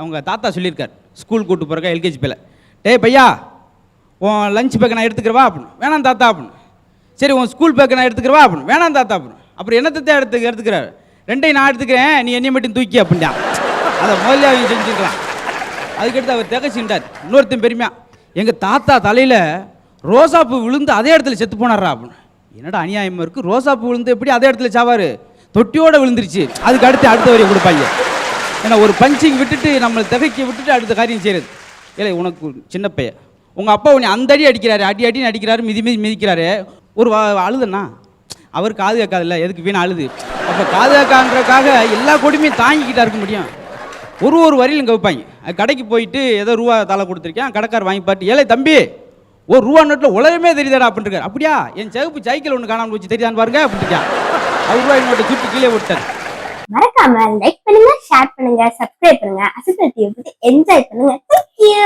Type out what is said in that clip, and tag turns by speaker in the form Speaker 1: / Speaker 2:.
Speaker 1: அவங்க தாத்தா சொல்லியிருக்கார். ஸ்கூல் கூட்டு போகிறக்கா எல்கேஜி பேல டேய் பையா உன் லஞ்ச் பேக்கை நான் எடுத்துக்கிறவா? அப்படின்னு. வேணாம் தாத்தா அப்படின்னு. சரி உன் ஸ்கூல் பேக்கை நான் எடுத்துக்கிறவா? அப்படின்னு. வேணாம் தாத்தா அப்படின்னு. அப்புறம் என்னத்தை எடுத்து எடுத்துக்கிறாரு. ரெண்டையும் நான் எடுத்துக்கிறேன். நீ என்னை மட்டும் தூக்கி அப்படின்ட்டான் அதை முதல்ல அவங்க செஞ்சுக்கலாம். அதுக்கடுத்து அவர் திகச்சின்றார் இன்னொருத்தன் பெருமையா எங்கள் தாத்தா தலையில் ரோசாப்பூ விழுந்து அதே இடத்துல செத்து போனாரா அப்படின்னு. என்னடா அநியாயமாக இருக்குது ரோசாப்பூ விழுந்து எப்படி அதே இடத்துல சாவார்? தொட்டியோட விழுந்துருச்சு. அதுக்கு அடுத்து அடுத்த வரையை கொடுப்பாங்க. ஏன்னா ஒரு பஞ்சிங் விட்டுட்டு நம்மளை திகைக்க விட்டுட்டு அடுத்த காரியம் செய்கிறது இல்லை உனக்கு சின்ன பையன். உங்கள் அப்பா உன்னை அந்த அடி அடிக்கிறாரு அடி அடின்னு அடிக்கிறாரு மிதி மிதி மிதிக்கிறாரு. ஒரு வா- அவர் காது கேட்காதுல்ல எதுக்கு வீணா அழுது? அப்போ காது கேட்கான்றக்காக எல்லா கொடுமையும் தாங்கிக்கிட்டா இருக்க முடியும். ஒரு ஒரு வரியிலும் இங்கே வைப்பாங்க கடைக்கு போயிட்டு ஏதோ ரூபா தலை கொடுத்துருக்கேன் கடைக்கார் வாங்கி பார்த்து ஏழை தம்பி ஒரு ரூபா நோட்டில் உலகமே தெரியுதாடா அப்படின்ட்டு அப்படியா? என் சிவப்பு சைக்கிள் ஒன்று காணாமல் போச்சு தெரியாதான்னு பாருங்க அப்படின்ட்டு அவர் ரூபாய் நோட்டை சுட்டு கீழே விட்டார்
Speaker 2: மறக்காம லைக் பண்ணுங்க ஷேர் பண்ணுங்க. சப்ஸ்கிரைப் பண்ணுங்க அசத்தல் டிவி என்ஜாய் பண்ணுங்க தேங்க்யூ